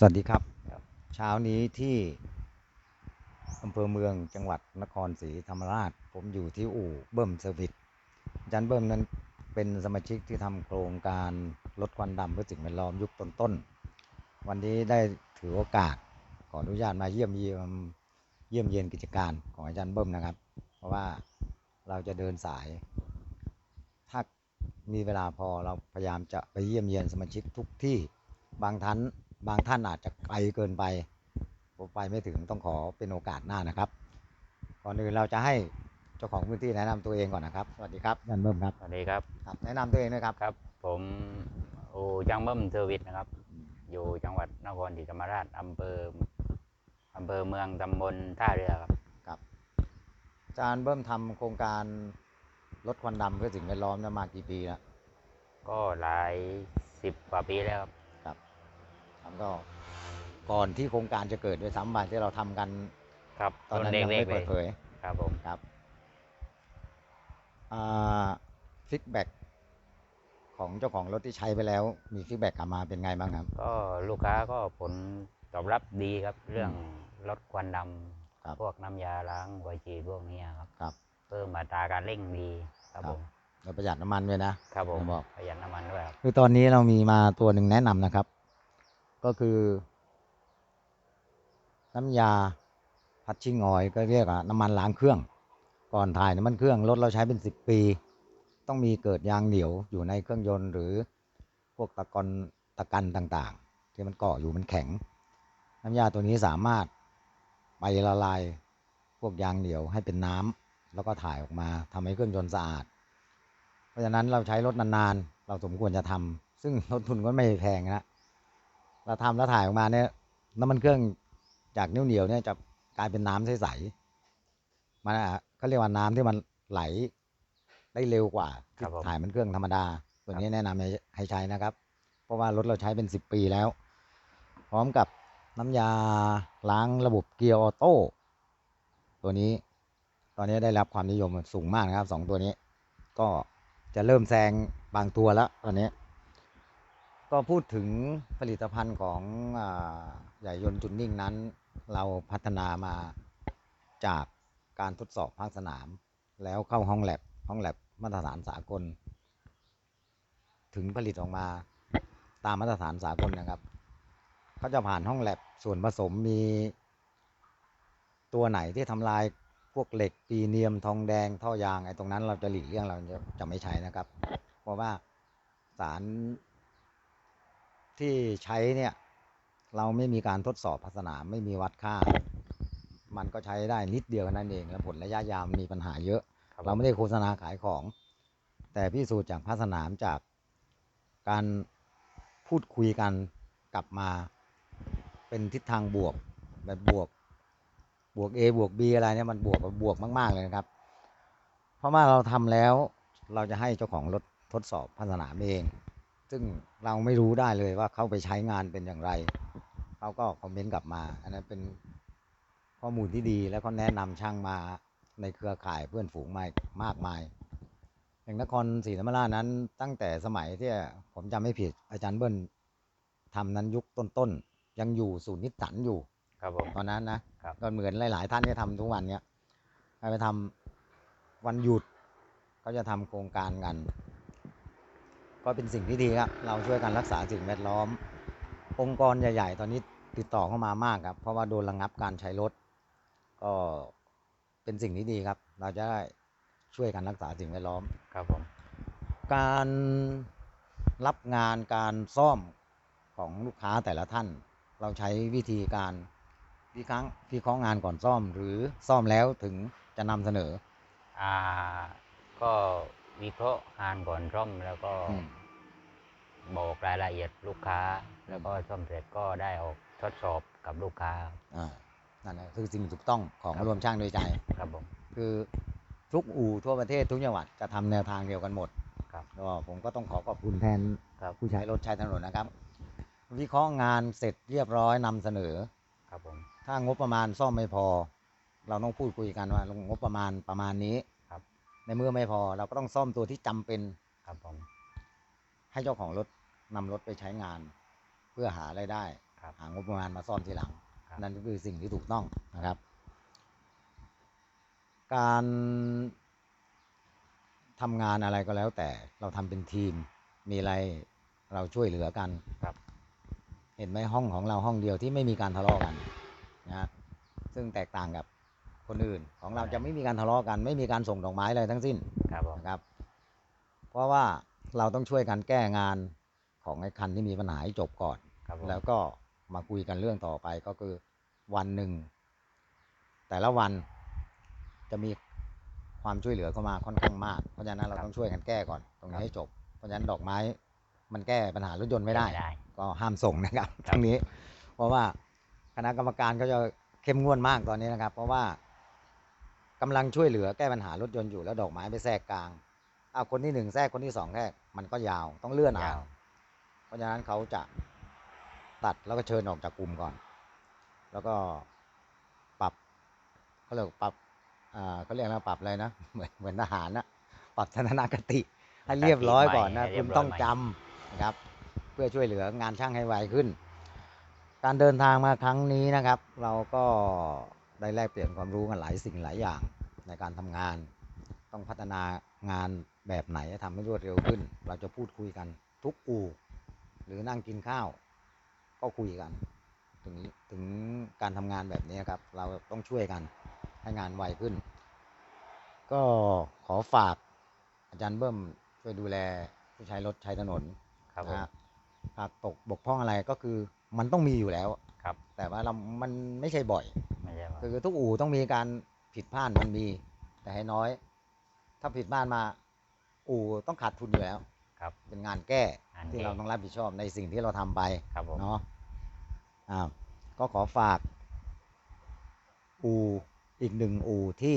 สวัสดีครับครับ เช้านี้ที่อำเภอเมืองจังหวัดนครศรีธรรมราช ผมอยู่ที่อู่เบิ้มเซอร์วิสอาจารย์เบิ้มนั้นเป็นสมาชิกที่ทำโครงการลดควันดำเพื่อสิ่งแวดล้อมยุคต้นๆ วันนี้ได้ถือโอกาสขออนุญาตมาเยี่ยมเยียมเยี่ยมเยียนกิจการของอาจารย์เบิ้มนะครับ เพราะว่าเราจะเดินสาย ถ้ามีเวลาพอเราพยายามจะไปเยี่ยมเยียนสมาชิกทุกที่บางท่าน บางท่านอาจจะไกลเกินไปผมไปไม่ถึงต้องขอเป็นโอกาสหน้านะครับ ก่อนอื่นเราจะให้เจ้าของพื้นที่แนะนำตัวเองก่อนนะครับ สวัสดีครับอาจารย์เบิ้มครับ สวัสดีครับครับ แนะนำตัวเองด้วยครับครับ ผมโอจังเบิ้มเซอร์วิสนะครับ อยู่จังหวัดนครศรีธรรมราชอำเภออำเภอเมืองตำบลท่าเรือครับครับอาจารย์เบิ้มทำโครงการลดควันดำเพื่อสิ่งแวดล้อมเนี่ยมากี่ปีแล้วก็หลายสิบกว่าปีแล้วครับ ครับแล้วก็ก่อนที่โครงการจะเกิดด้วยซ้ำไปที่เราทำกัน ครับตอนนั้นเล็ยังกไม่ๆเลเปิยดเผยครับผม ครับฟีดแบ็กของเจ้าของรถที่ใช้ไปแล้ว มีฟีดแบ็กกลับมาเป็นไงบ้างครับ ก็ลูกค้าก็ผลตอบรับดีครับ เรื่องลดควันดครับำพวกน้ำยาล้างหัวฉีดพวกเนี้ยครับ ครับ เพิ่มอัตราการเร่งดีครับครับ ผม แล้วประหยัดน้ำมันด้วยนะ ครับผม ผมบอก ประหยัดน้ำมันด้วยครับ คือตอนนี้เรามีมาตัวหนึ่งแนะนำนะครับ ก็คือ น้ำยาพัชชิ่งออยก็เรียกว่าน้ำมันล้างเครื่อง ก่อนถ่ายน้ำมันเครื่องรถเราใช้เป็นสิบปี ต้องมีเกิดยางเหนียวอยู่ในเครื่องยนต์หรือพวกตะกอนตะกันต่างๆ ที่มันเกาะอยู่มันแข็ง น้ำยาตัวนี้สามารถไปละลายพวกยางเหนียวให้เป็นน้ำแล้วก็ถ่ายออกมาทำให้เครื่องยนต์สะอาด เพราะฉะนั้นเราใช้รถนานๆ เราสมควรจะทำซึ่งต้นทุนก็ไม่แพงนะ เราทำแล้วถ่ายออกมาเนี่ยน้ำมันเครื่องจากนิ้วเหนียวเนี่ยจะกลายเป็นน้ำใสๆมันอะเขาเรียกว่าน้ำที่มันไหลได้เร็วกว่าครัที่บผมถ่ายมันเครื่องธรรมดา ตัวนี้แนะนำให้ให้ใช้นะครับ เพราะว่ารถเราใช้เป็นสิบปีแล้ว พร้อมกับน้ำยาล้างระบบเกียร์ออโต้ตัวนี้ ตอนนี้ได้รับความนิยมสูงมากนะครับสองตัวนี้ ก็จะเริ่มแซงบางตัวแล้วตอนนี้ ก็พูดถึงผลิตภัณฑ์ของใหญ่ยนต์จุนนิ่งนั้น เราพัฒนามาจากการทดสอบภาคสนาม แล้วเข้าห้องแลบห้องแลบมาตรฐานสากล ถึงผลิตออกมาตามมาตรฐานสากลนะครับเขาจะผ่านห้องแลบส่วนผสมมี ตัวไหนที่ทำลายพวกเหล็กปีเนียมทองแดงท่อยางไอ้ตรงนั้นเราจะหลีกเลี่ยงเราจะจะไม่ใช้นะครับ เพราะว่าสาร ที่ใช้เนี่ย เราไม่มีการทดสอบพัสนามไม่มีวัดค่า มันก็ใช้ได้นิดเดียวเท่านั้นเอง แล้วผลระยะยาวมีปัญหาเยอะครับเราไม่ได้โฆษณาขายของ แต่พิสูจน์จากภาคสนามจากการพูดคุยกันกลับมาเป็นทิศทางบวกแบบบวกบวก A บวก B อะไรเนี่ยมันบวกบวกมากๆเลยนะครับ เพราะว่าเราทำแล้วเราจะให้เจ้าของรถทดสอบภาคสนามเอง ซึ่งเราไม่รู้ได้เลยว่าเขาไปใช้งานเป็นอย่างไร เขาก็คอมเมนต์กลับมา อันนั้นเป็นข้อมูลที่ดีแล้วก็แนะนำช่างมาในเครือข่ายเพื่อนฝูงมามากมาย อย่างนครศรีธรรมราชนั้น ตั้งแต่สมัยที่ผมจำไม่ผิด อาจารย์เบิ้ลทำนั้นยุคต้นๆ ยังอยู่ศูนย์นิสสันอยู่ ครับผมตอนนั้นนะครับก็เหมือนหลาย ๆ ท่านที่ทำทุกวันเนี้ยให้ไปทำวันหยุดก็จะทำโครงการกัน ก็เป็นสิ่งที่ดีครับ เราช่วยกันรักษาสิ่งแวดล้อม องค์กรใหญ่ ๆ ตอนนี้ติดต่อเข้ามามากครับ เพราะว่าโดนระงับการใช้รถ ก็เป็นสิ่งที่ดีครับ เราจะได้ช่วยกันรักษาสิ่งแวดล้อม ครับผม การรับงานการซ่อมของลูกค้าแต่ละท่าน เราใช้วิธีการวิเคราะห์วิเคราะห์งานก่อนซ่อม หรือซ่อมแล้วถึงจะนำเสนอ อ่า ก็ วิเคราะห์งานก่อนร่อมแล้วก็อืมบอกรายละเอียดลูกค้า แล้วก็ซ่อมเสร็จก็ได้ออกทดสอบกับลูกค้าอ่านั่นแหละคือสิ่งถูกต้องของครับรวมช่างโดยใจครับผมคือทุกอู่ทั่วประเทศทุกจังหวัดจะทำแนวทางเดียวกันหมดครับก็ผมก็ต้องขอขอบคุณแทนครับผู้ใช้รถใช้ถนนนะครับ วิเคราะห์งานเสร็จเรียบร้อยนำเสนอครับผมถ้างบประมาณซ่อมไม่พอ เราต้องพูดคุยกันว่างบประมาณประมาณนี้ครับ ในเมื่อไม่พอเราก็ต้องซ่อมตัวที่จำเป็นครับผมให้เจ้าของรถนำรถไปใช้งาน เพื่อหารายได้ครับหางบประมาณมาซ่อมทีหลังครับนั่นก็คือสิ่งที่ถูกต้องนะครับ การทำงานอะไรก็แล้วแต่เราทำเป็นทีมมีอะไรเราช่วยเหลือกันครับ เห็นไหมห้องของเราห้องเดียวที่ไม่มีการทะเลาะกันนะซึ่งแตกต่างกับ คนอื่นของเราจะไม่มีการทะเลาะกัน ไม่มีการส่งดอกไม้อะไรทั้งสิ้นครับผมนะครับ เพราะว่าเราต้องช่วยกันแก้งานของไอ้คันที่มีปัญหาให้จบก่อน ครับผมแล้วก็มาคุยกันเรื่องต่อไปก็คือวันหนึ่ง แต่ละวันจะมีความช่วยเหลือเข้ามาค่อนข้างมาก เพราะฉะนั้นเราต้องช่วยกันแก้ก่อนตรงนี้ให้จบ เพราะฉะนั้นดอกไม้มันแก้ปัญหารถยนต์ไม่ได้ไม่ได้ ก็ห้ามส่งนะครับคตรับรงนี้ เพราะว่าคณะกรรมการก็จะเข้มงวดมากตอนนี้นะครับ เพราะว่า กำลังช่วยเหลือแก้ปัญหารถยนต์อยู่แล้วดอกไม้ไปแทรกกลางเอาคนที่หนึ่งแทรกคนที่สองแทรกมันก็ยาวต้องเลื่อนเอายาวเพราะฉะนั้นเขาจะตัดแล้วก็เชิญออกจากกลุ่มก่อน แล้วก็ปรับเขาเรียกปรับอ่าเขาเรียกอะไรปรับอะไรนะเหมือนเหมือนทหารนะปรับทัศนคติให้เรียบร้อยก่อนนะให้เรีคุยณบร้อยต้องจำนะครับ เพื่อช่วยเหลืองานช่างให้ไวขึ้น การเดินทางมาครั้งนี้นะครับ เราก็ ได้แลกเปลี่ยนความรู้กันหลายสิ่งหลายอย่างในการทำงาน ต้องพัฒนางานแบบไหนทำให้รวดเร็วขึ้น เราจะพูดคุยกันทุกอู่หรือนั่งกินข้าว ก็คุยกันถึงถึงการทำงานแบบนี้ครับ เราต้องช่วยกันให้งานไวขึ้น ก็ขอฝากอาจารย์เบิ้มช่วยดูแลผู้ใช้รถใช้ถนนครับผมนะฮะหากตกบกพร่องอะไรก็คือมันต้องมีอยู่แล้วครับ แต่ว่าเรามันไม่ใช่บ่อยไม่ใช่ว่า คือทุกอู่ต้องมีการผิดพลาดมันมี แต่ให้น้อย ถ้าผิดพลาดมา อู่ต้องขาดทุนอยู่แล้ว ครับ เป็นงานแก้งานที่แก้เราต้องรับผิดชอบในสิ่งที่เราทำไปครับผม เนาะอ้าวก็ขอฝาก อู่อีกหนึ่งอู่ที่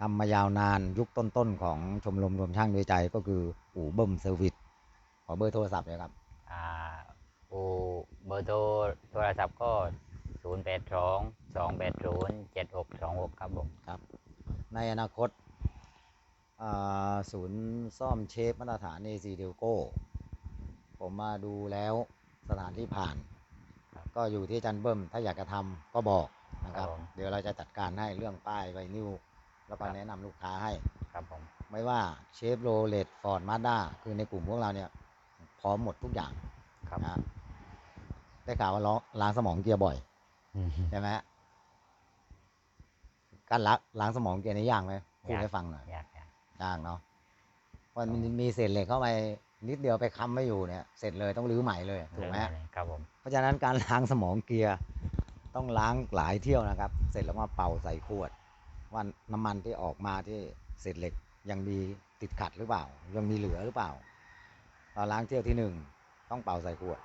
ทำมายาวนานยุคต้นๆของชมรมรวมช่างด้วยใจก็คืออู่เบิ้มเซอร์วิสขอเบอร์โทรศัพท์เลยครับ อ่าโอเบอร์โทรโทรศัพท์ก็ ศูนย์แปดสองสองแปดศูนย์เจ็ดหกสองหกครับผมครับ ในอนาคตอ่าศูนย์ซ่อมเชฟมาตรฐาน AC d e l c o ผมมาดูแล้วสถานที่ผ่าน ก็อยู่ที่อาจันเบิ้ม ถ้าอยากจะทำก็บอกนะครับ เดี๋ยวเราจะจัดการให้เรื่องป้ายไวนิวแล้วก็แนะนำลูกค้าให้ครับผมไม่ว่าเชฟโรเลตฟอร์ดมาด้าคือในกลุ่มพวกเราเนี่ย พร้อมหมดทุกอย่างครับนะได้ข่าวว่าล้างล้างสมองเกียร์บ่อย ใช่ไหมฮะการล้างล้างสมองเกียร์นี่ยากไหมพูดยากให้ฟังหน่อยอยากอยากยากเนาะเพราะมันมีเศษเหล็กเข้าไปนิดเดียวไปค้ำไม่อยู่เนี่ย เสร็จเลยต้องรื้อใหม่เลยถูกไหมฮะเรื่องอะรครับผมเพราะฉะนั้นการล้างสมองเกียร์ต้องล้างหลายเที่ยวนะครับ เสร็จแล้วมาเป่าใส่ขวด ว่าน้ำมันที่ออกมาที่เศษเหล็กยังมีติดขัดหรือเปล่า ยังมีเหลือหรือเปล่าตอนล้างเที่ยวที่หนึ่งต้องเป่าใส่ขวด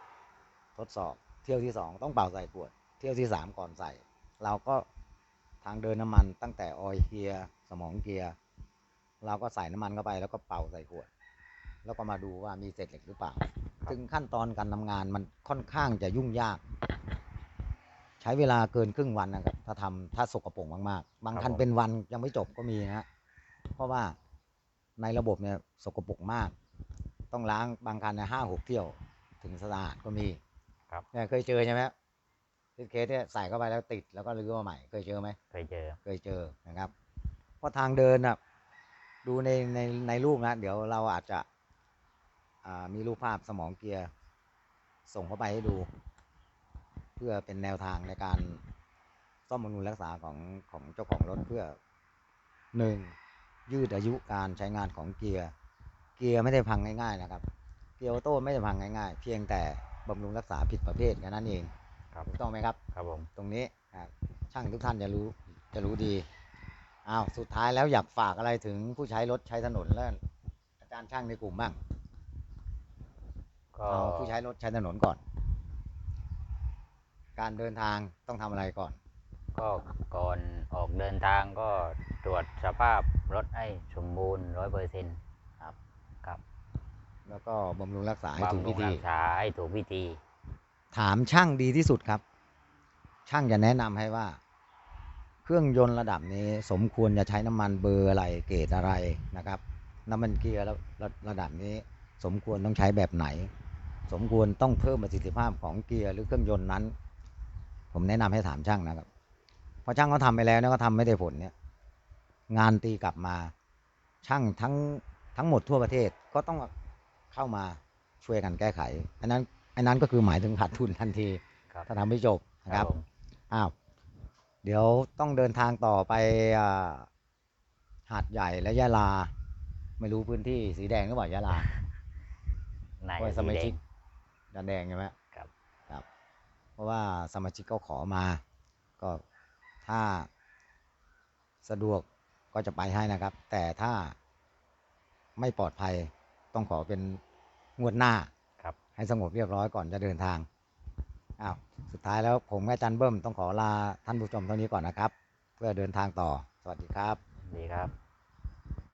ทดสอบเที่ยวที่สองต้องเป่าใส่ขวดเที่ยวที่สามก่อนใส่ เราก็ทางเดินน้ำมันตั้งแต่ออยล์เกียร์สมองเกียร์เราก็ใส่น้ำมันเข้าไปแล้วก็เป่าใส่ขวด แล้วก็มาดูว่ามีเศษเหล็กหรือเปล่าถึงขั้นตอนการทำงานมันค่อนข้างจะยุ่งยาก ใช้เวลาเกินครึ่งวันนะครับ ถ้าทำถ้าสกปรกมากๆ บางคันเป็นวันยังไม่จบก็มีนะฮะเพราะว่าในระบบเนี่ยสกปรกมาก ต้องล้างบางคันในห้าหกเที่ยว ถึงสะอาดก็มีครับเนี่ยเคยเจอใช่ไหม ที่เคสเนี่ยใส่เข้าไปแล้วติดแล้วก็รื้อมาใหม่เคยเจอไหมเคยเจอ เคยเจอนะครับ เพราะทางเดินน่ะดูในในในรูปนะ เดี๋ยวเราอาจจะอ่ามีรูปภาพสมองเกียร์ส่งเข้าไปให้ดู เพื่อเป็นแนวทางในการซ่อมบำรุงรักษาของของเจ้าของรถเพื่อหนึ่งยืดอายุการใช้งานของเกียร์ เกียร์ไม่ได้พังง่ายๆนะครับ เกียร์ออโต้ไม่ได้พังง่ายๆ เพียงแต่บำรุงรักษาผิดประเภทแค่นั้นเอง ครับถูกต้องไหมครับ ครับผมตรงนี้ครับช่างทุกท่านจะรู้จะรู้ดีอ้าวสุดท้ายแล้วอยากฝากอะไรถึงผู้ใช้รถใช้ถนนและอาจารย์ช่างในกลุ่มบ้างก็เอาผู้ใช้รถใช้ถนนก่อน การเดินทางต้องทำอะไรก่อน ก็ก่อนออกเดินทางก็ตรวจสภาพรถให้สมบูรณ์ร้อยเปอร์เซ็นต์ครับครับ แล้วก็บำรุงรักษาให้ถูกบำรุวิงธีรักษาให้ถูกวิธี ถามช่างดีที่สุดครับ ช่างจะแนะนำให้ว่า เครื่องยนต์ระดับนี้สมควรจะใช้น้ำมันเบอร์อะไรเกรดอะไรนะครับ น้ำมันเกียร์แล้วระระดับนี้ สมควรต้องใช้แบบไหน สมควรต้องเพิ่มประสิทธิภาพของเกียร์หรือเครื่องยนต์นั้น ผมแนะนำให้ถามช่างนะครับเพราะช่างเขาทำไปแล้วเนี่ยก็ทำไม่ได้ผลเนี่ยงานตีกลับมา ช่างทั้งทั้งหมดทั่วประเทศก็ต้องเข้ามาช่วยกันแก้ไขอันนั้น อันนั้นก็คือหมายถึงขาดทุนทันทีครับถ้าทำไม่จบนะครับผมอ้าวเดี๋ยวต้องเดินทางต่อไปอ่าหาดใหญ่และยะลา ไม่รู้พื้นที่สีแดงหรือเปล่ายะลานายเพราะสสีมาแดชิงกดันแดงใช่ไหมครับครับ เพราะว่าสมาชิกก็ขอมา ก็ถ้าสะดวกก็จะไปให้นะครับ แต่ถ้าไม่ปลอดภัยต้องขอเป็นงวดหน้าครับ ให้สงบเรียบร้อยก่อนจะเดินทางอ้าวสุดท้ายแล้วผมกับอาจารย์เบิ้มต้องขอลาท่านผู้ชมเท่านี้ก่อนนะครับ เพื่อเดินทางต่อสวัสดีครับ ดีครับ